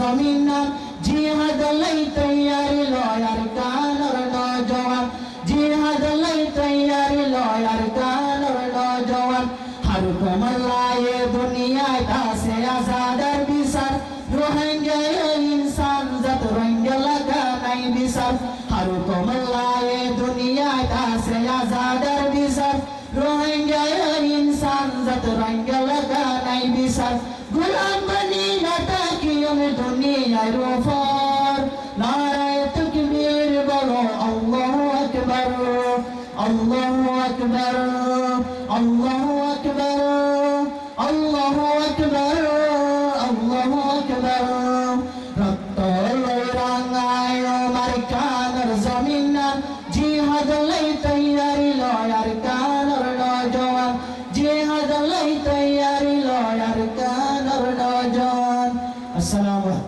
জমিনার জিহাদ লাই তৈয়ার, লয়ার কানর নজওয়ান। জিহাদ লাই তৈয়ার, লয়ার কানর নজওয়ান। হর কমলায়ে দুনিয়ায় কাছে আজাদার বিচার। রোহিঙ্গা ইনসান, জাত রোহিঙ্গা লাগা নাই বিচার। হর কমলায়ে দুনিয়ায় কাছে আজাদার বিচার। রোহিঙ্গা ইনসান, জাত রোহিঙ্গা লাগা নাই বিচার। গুলাম দুনিয়ায় রোফর নারায় তকবীর বলো আল্লাহু আকবার আল্লাহু আকবার আল্লাহু আকবার আল্লাহু আকবার আল্লাহু আকবার রক্ত রাঙায় আমার কানর জমিনার জিহাদ লাই তৈয়ারি লয়ার কানর নজওয়ান জিহাদ লাই তৈয়ারি লয়ার কানর নজওয়ান السلامة